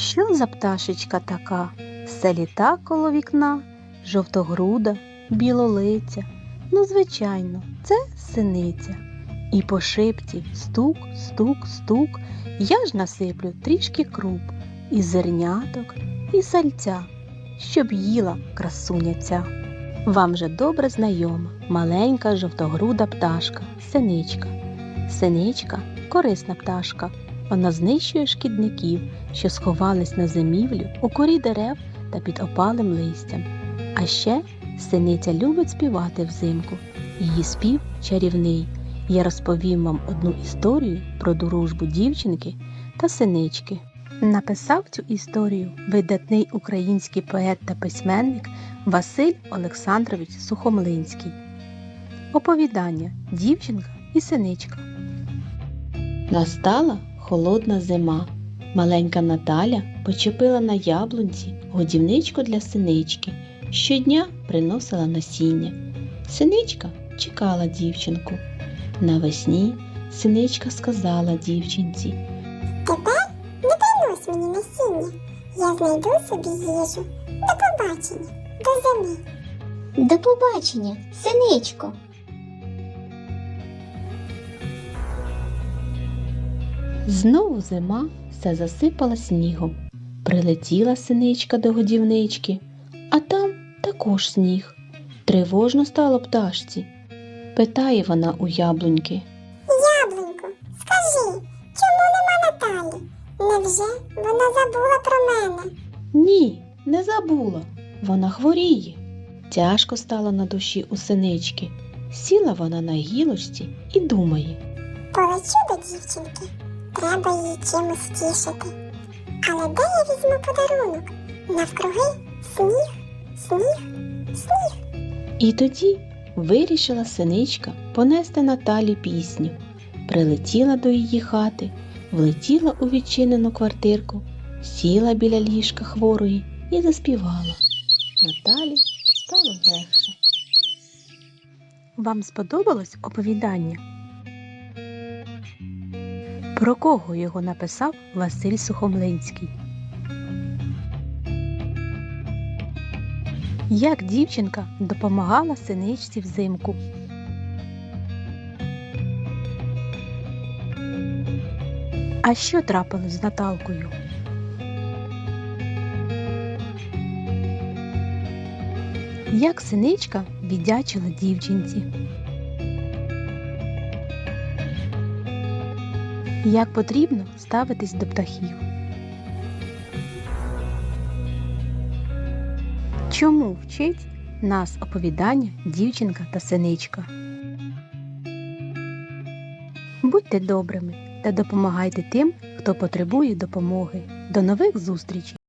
Що за пташечка така? Все літа коло вікна, жовтогруда, білолиця. Ну, звичайно, це синиця. І по шипці стук, стук, стук. Я ж насиплю трішки круп, і зерняток, і сальця, щоб їла красуня ця. Вам же добре знайома маленька жовтогруда пташка, синичка. Синичка корисна пташка. Вона знищує шкідників, що сховались на зимівлю у корі дерев та під опалим листям. А ще синиця любить співати взимку. Її спів чарівний. Я розповім вам одну історію про дружбу дівчинки та синички. Написав цю історію видатний український поет та письменник Василь Олександрович Сухомлинський. Оповідання Дівчинка і синичка. Настала холодна зима. Маленька Наталя почепила на яблунці годівничку для синички. Щодня приносила насіння. Синичка чекала дівчинку. Навесні синичка сказала дівчинці. Тепер не принось мені насіння. Я знайду собі їжу. До побачення, до зими. До побачення, синичко. Знову зима все засипала снігом. Прилетіла синичка до годівнички, а там також сніг. Тривожно стало пташці. Питає вона у яблуньки. Яблунько, скажи, чому нема Наталі? Невже вона забула про мене? Ні, не забула. Вона хворіє. Тяжко стало на душі у синички. Сіла вона на гілочці і думає. Полечу до дівчинки. Треба її чимось тішити. Але де я візьму подарунок? Навкруги сніг, сніг, сніг. І тоді вирішила синичка понести Наталі пісню. Прилетіла до її хати, влетіла у відчинену квартирку, сіла біля ліжка хворої і заспівала. Наталі стало легше. Вам сподобалось оповідання? Про кого його написав Василь Сухомлинський? Як дівчинка допомагала синичці взимку? А що трапилось з Наталкою? Як синичка віддячила дівчинці? Як потрібно ставитись до птахів? Чому вчить нас оповідання дівчинка та синичка? Будьте добрими та допомагайте тим, хто потребує допомоги. До нових зустрічей!